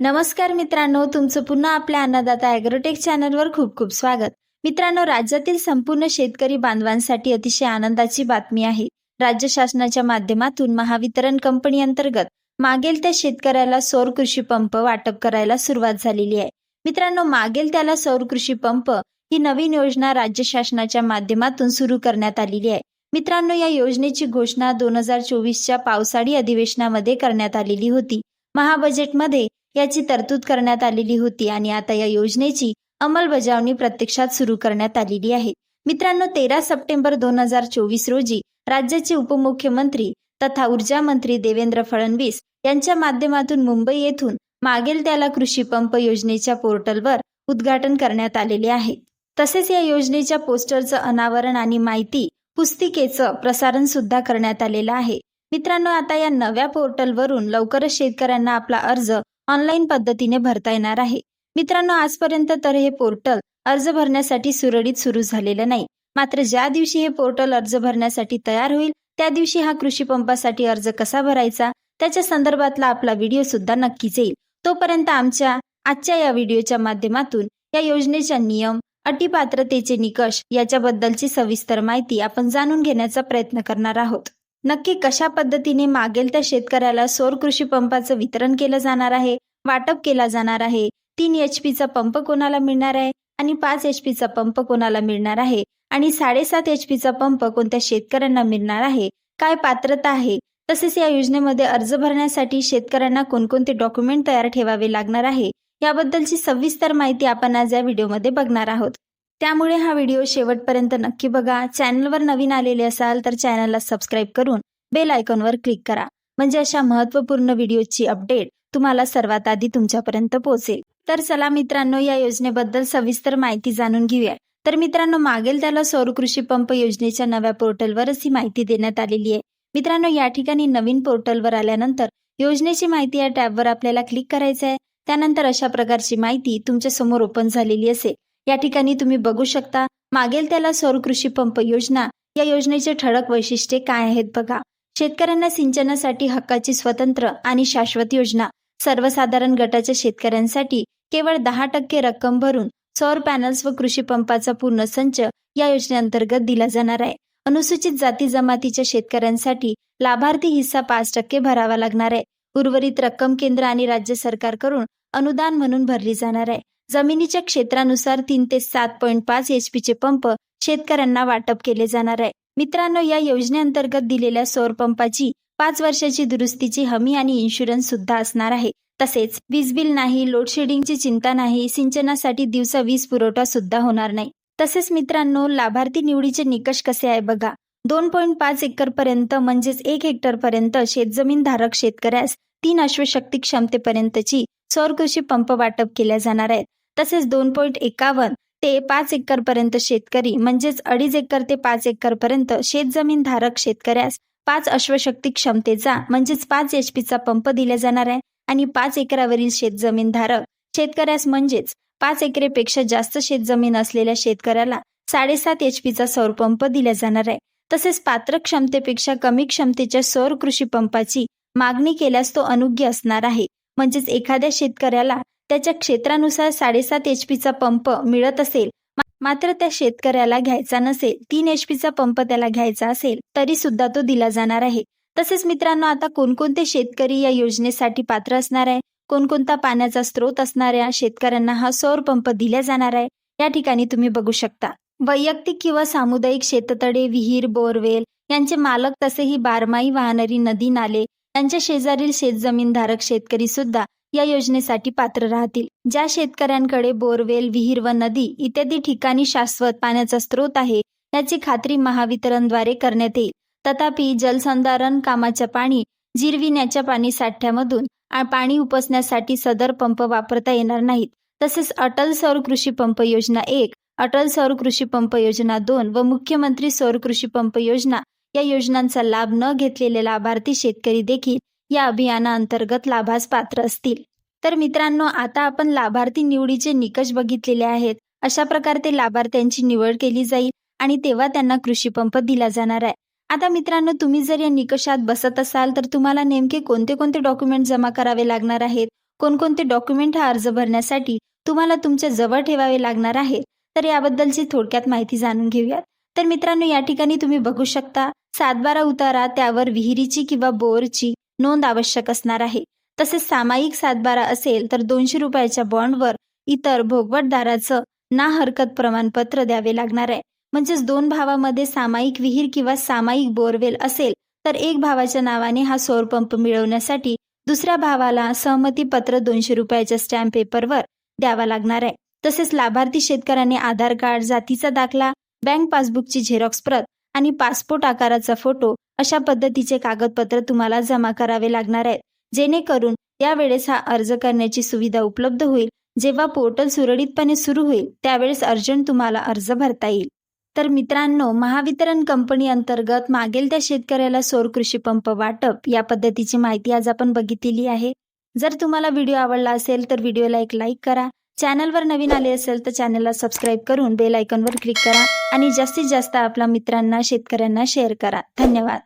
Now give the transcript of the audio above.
नमस्कार मित्रांनो तुमचं पुन्हा आपल्या अन्नदाता ॲग्रोटेक चॅनलवर खूप खूप स्वागत. मित्रांनो राज्यातील संपूर्ण शेतकरी बांधवांसाठी अतिशय आनंदाची बातमी आहे. राज्य शासनाच्या माध्यमातून महावितरण कंपनी अंतर्गत मागेल त्या शेतकऱ्याला सौर कृषी पंप वाटप करायला सुरुवात झालेली आहे. मित्रांनो मागेल त्याला सौर कृषी पंप ही नवीन योजना राज्य शासनाच्या माध्यमातून सुरू करण्यात आलेली आहे. मित्रांनो या योजनेची घोषणा दोन हजार चोवीसच्या पावसाळी अधिवेशनामध्ये करण्यात आलेली होती. महाबजेटमध्ये याची तरतूद करण्यात आलेली होती आणि आता या योजनेची अंमलबजावणी प्रत्यक्षात सुरू करण्यात आलेली आहे. मित्रांनो तेरा सप्टेंबर दोन हजार चोवीस रोजी राज्याचे उपमुख्यमंत्री तथा ऊर्जा मंत्री देवेंद्र फडणवीस यांच्या माध्यमातून मुंबई येथून मागेल त्याला कृषी पंप योजनेच्या पोर्टलवर उद्घाटन करण्यात आलेले आहे. तसेच या योजनेच्या पोस्टरचं अनावरण आणि माहिती पुस्तिकेचं प्रसारण सुद्धा करण्यात आलेलं आहे. मित्रांनो आता या नव्या पोर्टलवरून लवकरच शेतकऱ्यांना आपला अर्ज ऑनलाईन पद्धतीने भरता येणार आहे. मित्रांनो आजपर्यंत तर हे पोर्टल अर्ज भरण्यासाठी सुरळीत सुरू झालेलं नाही. मात्र ज्या दिवशी हे पोर्टल अर्ज भरण्यासाठी तयार होईल त्या दिवशी हा कृषी पंपासाठी अर्ज कसा भरायचा त्याच्या संदर्भातला आपला व्हिडिओ सुद्धा नक्कीच येईल. तोपर्यंत आमच्या आजच्या या व्हिडिओच्या माध्यमातून या योजनेच्या नियम अटी पात्रतेचे निकष याच्याबद्दलची सविस्तर माहिती आपण जाणून घेण्याचा प्रयत्न करणार आहोत. नक्की कशा पद्धतीने मागेल त्या शेतकऱ्याला सौर कृषी पंपाचं वितरण केलं जाणार आहे वाटप केला जाणार आहे तीन एच पीचा पंप कोणाला मिळणार आहे आणि पाच एच पीचा पंप कोणाला मिळणार आहे आणि साडेसात एच पीचा पंप कोणत्या शेतकऱ्यांना मिळणार आहे काय पात्रता आहे तसेच या योजनेमध्ये अर्ज भरण्यासाठी शेतकऱ्यांना कोणकोणते डॉक्युमेंट तयार ठेवावे लागणार आहे याबद्दलची सविस्तर माहिती आपण आज या व्हिडिओमध्ये बघणार आहोत. त्यामुळे हा व्हिडिओ शेवटपर्यंत नक्की बघा. चॅनलवर नवीन आलेले असाल तर चॅनलला सबस्क्राईब करून बेल आयकॉनवर क्लिक करा. म्हणजे अशा महत्त्वपूर्ण व्हिडिओची अपडेट तुम्हाला सर्वात आधी तुमच्यापर्यंत पोहोचेल. तर चला मित्रांनो या योजनेबद्दल सविस्तर माहिती जाणून घेऊया. तर मित्रांनो मागेल त्याला सौर कृषी पंप योजनेच्या नव्या पोर्टलवरच ही माहिती देण्यात आलेली आहे. मित्रांनो या ठिकाणी नवीन पोर्टलवर आल्यानंतर योजनेची माहिती या टॅबवर आपल्याला क्लिक करायचं आहे त्यानंतर अशा प्रकारची माहिती तुमच्यासमोर ओपन झालेली असेल. या ठिकाणी तुम्ही बघू शकता मागेल त्याला सौर कृषी पंप योजना या योजनेचे ठळक वैशिष्ट्ये काय आहेत बघा. शेतकऱ्यांना सिंचनासाठी हक्काची स्वतंत्र आणि शाश्वत योजना. सर्वसाधारण गटाच्या शेतकऱ्यांसाठी केवळ दहा टक्के रक्कम भरून सौर पॅनल्स व कृषी पंपाचा पूर्ण संच या योजनेअंतर्गत दिला जाणार आहे. अनुसूचित जाती जमातीच्या शेतकऱ्यांसाठी लाभार्थी हिस्सा पाच टक्के भरावा लागणार आहे. उर्वरित रक्कम केंद्र आणि राज्य सरकारकडून अनुदान म्हणून भरली जाणार आहे. जमिनीच्या क्षेत्रानुसार तीन ते सात पॉईंट पाच एच पीचे पंप शेतकऱ्यांना वाटप केले जाणार आहे. मित्रांनो या योजनेअंतर्गत दिलेल्या सौर पंपाची पाच वर्षाची दुरुस्तीची हमी आणि इन्शुरन्स सुद्धा असणार आहे. तसेच वीज बिल नाही लोडशेडिंगची चिंता नाही सिंचनासाठी दिवसा वीज पुरवठा सुद्धा होणार नाही. तसेच मित्रांनो लाभार्थी निवडीचे निकष कसे आहे बघा. दोन पॉईंट पाच एकर पर्यंत म्हणजेच एक हेक्टर पर्यंत शेतजमीन धारक शेतकऱ्यास तीन अश्वशक्ती क्षमतेपर्यंतची सौर कृषी पंप वाटप केल्या जाणार आहेत. तसेच दोन पॉईंट एकावन्न ते पाच एकर पर्यंत शेतकरी म्हणजेच अडीच एकर ते पाच एकर पर्यंत शेतजमीन धारक शेतकऱ्यास पाच अश्वशक्ती क्षमतेचा म्हणजेच पाच एच पीचा पंप दिला जाणार आहे आणि पाच एकरावरील शेतजमीन धारक शेतकऱ्यास म्हणजेच पाच एकरेपेक्षा जास्त शेतजमीन असलेल्या शेतकऱ्याला साडेसात एच पीचा सौर पंप दिला जाणार आहे. तसेच पात्र क्षमतेपेक्षा कमी क्षमतेच्या सौर कृषी पंपाची मागणी केल्यास तो अनुग्य असणार आहे. म्हणजेच एखाद्या शेतकऱ्याला त्याच्या क्षेत्रानुसार साडेसात एच पीचा पंप मिळत असेल मात्र त्या शेतकऱ्याला घ्यायचा नसेल तीन एच पीचा पंप त्याला घ्यायचा असेल तरी सुद्धा तो दिला जाणार आहे. तसेच मित्रांनो आता कोणकोणते शेतकरी या योजनेसाठी पात्र असणार आहे? कोणकोणता पाण्याचा स्रोत असणाऱ्या शेतकऱ्यांना हा सौर पंप दिला जाणार आहे? या ठिकाणी तुम्ही बघू शकता. वैयक्तिक किंवा सामुदायिक शेततळे विहीर बोरवेल यांचे मालक तसेही बारमाही वाहणारी नदी नाले यांच्या शेजारील शेतजमीनधारक शेतकरी सुद्धा या योजनेसाठी पात्र राहतील. ज्या शेतकऱ्यांकडे बोरवेल विहीर व नदी इत्यादी ठिकाणी शाश्वत पाण्याचा स्रोत आहे याची खात्री महावितरणद्वारे करण्यात येईल. तथापि जलसंधारण कामाच्या पाणी जिरविण्याच्या पाणी साठ्यामधून पाणी उपसण्यासाठी सदर पंप वापरता येणार नाहीत. तसेच अटल सौर कृषी पंप योजना एक अटल सौर कृषी पंप योजना दोन व मुख्यमंत्री सौर कृषी पंप योजना या योजनांचा लाभ न घेतलेले लाभार्थी शेतकरी देखील या अभियानाअंतर्गत लाभास पात्र असतील. तर मित्रांनो आता आपण लाभार्थी निवडीचे निकष बघितलेले आहेत. अशा प्रकारे ते लाभार्थ्यांची निवड केली जाईल आणि तेव्हा त्यांना कृषी पंप दिला जाणार आहे. आता मित्रांनो तुम्ही जर या निकषात बसत असाल तर तुम्हाला नेमके कोणते कोणते डॉक्युमेंट जमा करावे लागणार आहेत? कोणकोणते डॉक्युमेंट हा अर्ज भरण्यासाठी तुम्हाला तुमच्या जवळ ठेवावे लागणार आहे तर याबद्दलची थोडक्यात माहिती जाणून घेऊयात. तर मित्रांनो या ठिकाणी तुम्ही बघू शकता सातबारा उतारा त्यावर विहिरीची किंवा बोरची नोंद आवश्यक असणार आहे. तसेच सामायिक सातबारा असेल तर दोनशे रुपयाच्या बॉन्डवर इतर भोगवटदाराचं ना हरकत प्रमाणपत्र द्यावे लागणार आहे. म्हणजेच दोन भावामध्ये सामायिक विहीर किंवा सामायिक बोरवेल असेल तर एक भावाच्या नावाने हा सौर पंप मिळवण्यासाठी दुसऱ्या भावाला सहमती पत्र दोनशे रुपयाच्या स्टॅम्प पेपरवर द्यावा लागणार आहे. तसेच लाभार्थी शेतकऱ्याने आधार कार्ड जातीचा दाखला बँक पासबुकची झेरॉक्स प्रत आणि पासपोर्ट आकाराचा फोटो अशा पद्धतीचे कागदपत्र तुम्हाला जमा करावे लागणार आहेत. जेणेकरून यावेळेस हा अर्ज करण्याची सुविधा उपलब्ध होईल. जेव्हा पोर्टल सुरळीतपणे सुरू होईल त्यावेळेस अर्जंट तुम्हाला अर्ज भरता येईल. तर मित्रांनो महावितरण कंपनी अंतर्गत मागेल त्या शेतकऱ्याला सौर कृषी पंप वाटप या पद्धतीची माहिती आज आपण बघितलेली आहे. जर तुम्हाला व्हिडिओ आवडला असेल तर व्हिडिओला एक लाईक करा. चॅनलवर नवीन आले असेल तर चॅनलला सबस्क्राईब करून बेल आयकॉनवर क्लिक करा आणि जास्तीत जास्त आपल्या मित्रांना शेतकऱ्यांना शेअर करा. धन्यवाद.